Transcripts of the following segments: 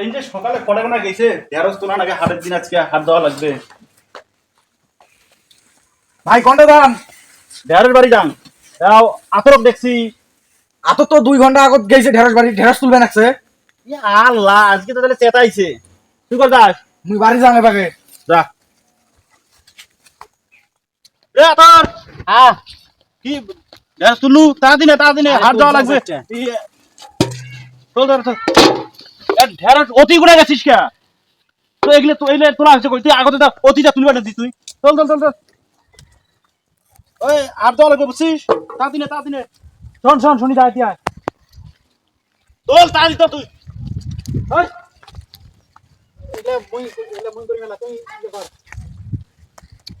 এই যে সকালে কটা গোনা গেছে? ঢেঁড়স তোলা নাকি হাটের দিন আজকে হাট দেওয়া লাগবে। ভাই কোনটা দাম ঢেঁড়স বাড়ি যান। তাও আতরক দেখছি। আত তো দুই ঘণ্টা আগত গেছে ঢেঁড়স বাড়ি ঢেঁড়স তুলবে নাকছে। ই আল্লাহ আজকে তো তাহলে চেতাইছে। তুই কর যাস? মুই বাড়ি যাম এবারে যা। এ আতর! হ্যাঁ কি ঢেঁড়স তুললু? তাড়াতাড়ি নে তাড়াতাড়ি নে আরে হাট দেওয়া লাগবে চল চল অতি তো আগতে দি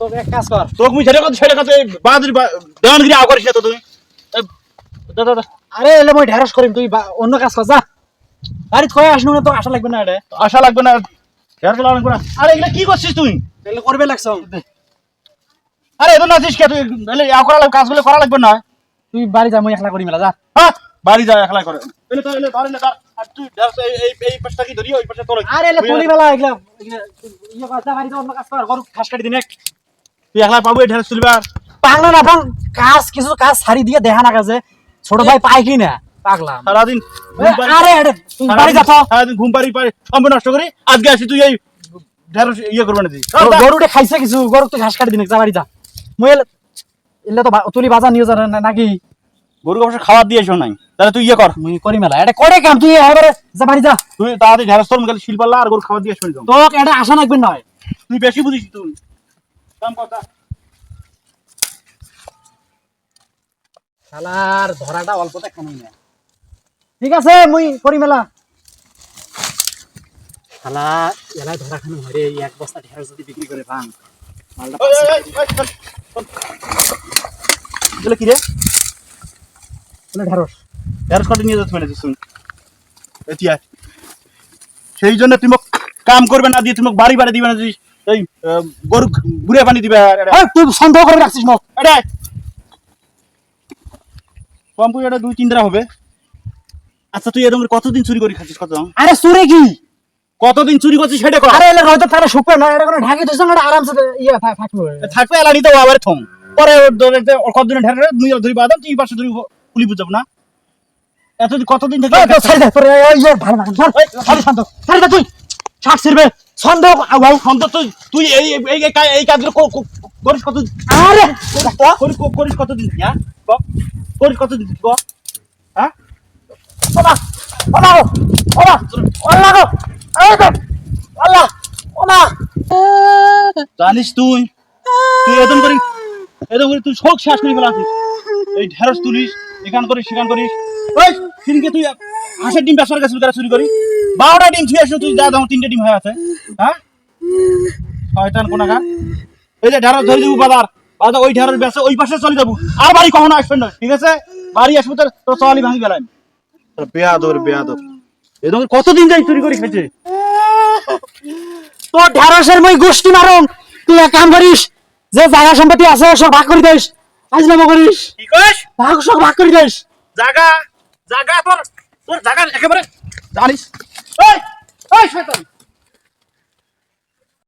ইয়ে এক কাজ তুই। এই, দা দা দা আরে এলে মুই ঢেঁড়স করিম তুই অন্য কাজ কর যা। বাড়ি থয়ে আসনু না তো আশা লাগবে না এটা আশা লাগবে না। লাগবে না আরে এগুলো কি করছিস তুই? এলে করবে লাগছ আরে এত নাচিস কে? তুই তাহলে ইয়া করা লাগবে কাজগুলো করা লাগবে না। তুই বাড়ি যা মুই একলা করি মেলা যা। হ্যাঁ বাড়ি যা একলা করে। এলে তো এলে ধর এলে আর তুই এই এই এই পাশটা কি ধরি ওই পাশে তোর আরে এলে পলি মেলা এগুলা ইয়ে কর বাড়ি যা অন্য কাজ কর গরু ঘাস কাটি দিন। এক তুই একলা পাবো এই ঢেঁড়স তুলবার পাগলা না পাং কাজ কিছু কাজ ছাড়ি দিয়ে দেখা না কাজে। ছোট ভাই পাই কি না? পাগলা সারাদিন আরে আরে তুই বাড়ি যা তো সারাদিন ঘুম পাড়ি পাড়ি সম্পূর্ণ নষ্ট করি। আজকে আসি তুই এই ঢেঁড়স ইয়ে করবে না তুই। ধর, ধর। গরুটা খাইছে কিছু গরু তো ঘাস কাটি দিন যা বাড়ি যা। মুই এলে এলে তো তুলি বাজার নিয়ে যা নাকি? গরুকে অবশ্য খাবার দিয়েছ নাই। তাহলে তুই ইয়ে কর। মুই করি মেলা। এটা করে কাম তুই এবারে যা বাড়ি যা। তুই তাড়াতাড়ি ঢেঁড়স তোর মুখে শিলপাল্লা আর গরু খাবার দিয়ে শুনে এটা আশা নয় তুই বেশি বুঝিস তুই। কাম কথা শালার ধরাটা অল্পতে খানুই না। ঠিক আছে মুই করি মেলা। শালা এলাই ধরা খানু হরে এক বস্তা ঢেঁড়স যদি বিক্রি করে পাং মালটা কি রে? বলে ঢেঁড়স। ঢেঁড়স কত নিয়ে যাচ্ছে মানে তুই এতিয়া সেই জন্য তুমি মোক কাম করবে না দিয়ে তুমি মোক বাড়ি বাড়ি দিবে না তুই এই গরু ঘুরে পানি দিবে। আর তুই সন্দেহ করে রাখছিস মোক। এটা দুই তিন দিন হবে। আচ্ছা তুই এরকম কতদিন চুরি করে খাচ্ছিস? কত? আরে সুরে কি? কতদিন চুরি করছিস সেটা কর। আরে এলে রয়তো তারা শুকবে না এটা কোনো ঢাকি দিছ না আরামসে ইয়ে থাকবে। থাকবে এলানি তো আবার থম। পরে ওর কতদিন ঢেরে দুই ধরি বাদাম তুই পাশে ধরি পুলি বুঝাবো না। এত কতদিন থেকে ছেড়ে দে, এই ইয়ে ভালো না, শান্ত, ছেড়ে দে তুই, ছাড় ছিড়বে, সন্দেহ, আউ। অন্তত তুই তুই এই এই- এই কাজগুলো করিস কত আরে, করিস কতদিন? হ্যাঁ? করিস কতদিন? থেকে, ক? হ্যাঁ জানিস তুই তুই এরকম করি, এরকম করে তুই শোক শেষ করে ফেলাছিস। এই ঢেঁড়স তুলিস এখান করিস, সেখান করিস। ওই তুই হাঁসের ডিম ব্যবসার কাছে চুরি করি বারোটা ডিম ছুঁয়ে আসলো তুই যা দাম তিনটে ডিম হয়ে আছে। হ্যাঁ? শয়তান কোনাকার এই যে ঢেঁড়স ধরে দেবো বাজার বাজার ওই ঢেঁড়স ব্যবসা ওই পাশে চলে যাব। আর বাড়ি কখনো আসবেন না, ঠিক আছে? বাড়ি আসব তোর তোর চলি ভাঙি গেলাম বেয়াদর বেয়াদর এরকম কতদিন যাই চুরি করে খেয়েছে? তো ঢেঁড়সের মই গোষ্ঠী মারম। তুই এক কাম করিস যে জায়গা সম্পত্তি আছে সব ভাগ করে দিস আজ নামো করিস। কি কইস? ভাগ সব ভাগ করে দিস। জাগা জাগা তোর তোর জাগা একেবারে। জানিস। ওই ওই শয়তান।